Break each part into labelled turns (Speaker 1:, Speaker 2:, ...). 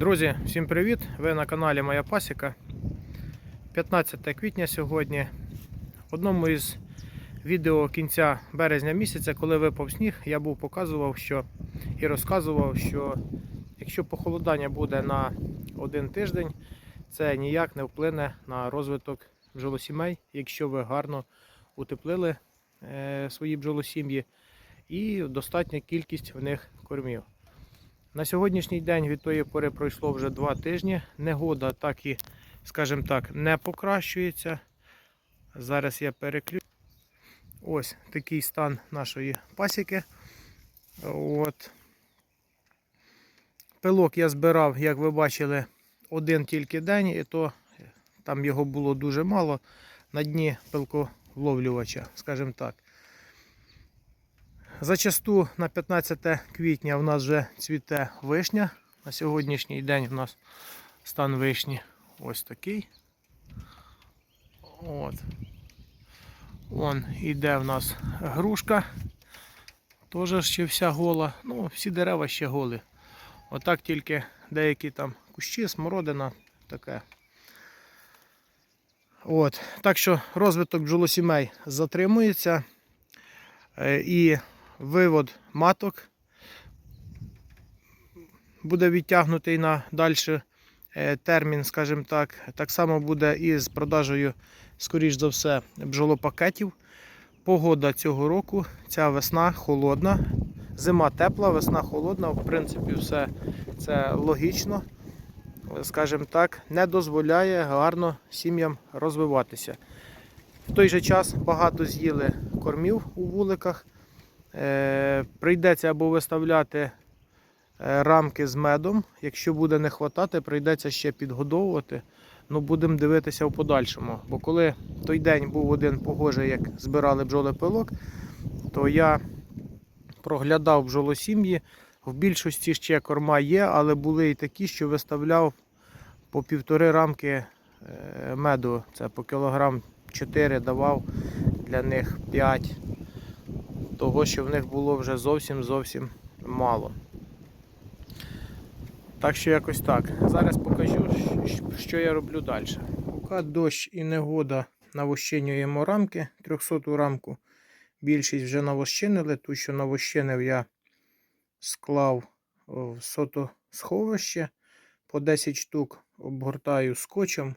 Speaker 1: Друзі, всім привіт! Ви на каналі Моя Пасіка. 15 квітня сьогодні. В одному із відео кінця березня місяця, коли випав сніг, я був показував що і розказував, що якщо похолодання буде на один тиждень, це ніяк не вплине на розвиток бджолосімей, якщо ви гарно утеплили е, свої бджолосім'ї і достатня кількість в них кормів. На сьогоднішній день від тої пори пройшло вже два тижні. Негода так і, скажімо так, не покращується. Зараз я переключу. Ось такий стан нашої пасіки. От. Пилок я збирав, як ви бачили, один тільки день, і то там його було дуже мало на дні пилковловлювача, скажімо так. Зачасту на 15 квітня в нас вже цвіте вишня. На сьогоднішній день в нас стан вишні ось такий. От. Вон іде в нас грушка. Теж ще вся гола. Ну, всі дерева ще голі. Отак тільки деякі там кущі, смородина, таке. От. Так що розвиток бджолосімей затримується. Е, І вивод маток буде відтягнутий на далі термін, скажімо так. Так само буде і з продажею, скоріш за все, бджолопакетів. Погода цього року, ця весна холодна, зима тепла, весна холодна. В принципі, все це логічно, скажімо так, не дозволяє гарно сім'ям розвиватися. В той же час багато з'їли кормів у вуликах. Е, Прийдеться або виставляти е, рамки з медом. Якщо буде не хватати, прийдеться ще підгодовувати. Ну, будемо дивитися в подальшому. Бо коли той день був один погожий, як збирали бджоли пилок, то я проглядав бджолосім'ї. В більшості ще корма є, але були і такі, що виставляв по півтори рамки е, меду. Це по кілограм 4 давав для них 5 того, що в них було вже зовсім зовсім мало. Так що якось так. Зараз покажу, що я роблю далі. Поки дощ і негода навощинюємо рамки, 300-ту рамку. Більшість вже навощинили, ту, що навощинив, я склав в сотосховище по 10 штук, обгортаю скотчем,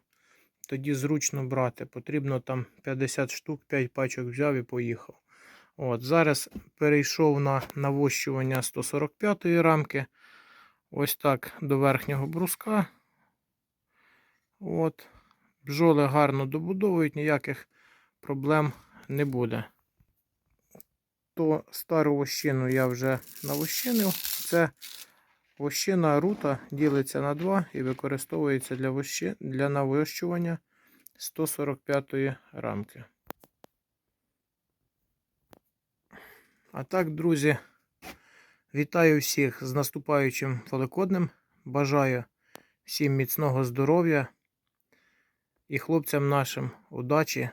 Speaker 1: тоді зручно брати. Потрібно там 50 штук, 5 пачок взяв і поїхав. От, Зараз перейшов на навощування 145-ї рамки. Ось так до верхнього бруска. От. Бджоли гарно добудовують, ніяких проблем не буде. То стару вощину я вже навощинив. Це вощина рута ділиться на 2 і використовується для, вощи... для навощування 145 рамки. А так, друзі, вітаю всіх з наступаючим Великоднем. Бажаю всім міцного здоров'я і хлопцям нашим удачі.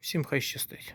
Speaker 1: Всім хай щастить.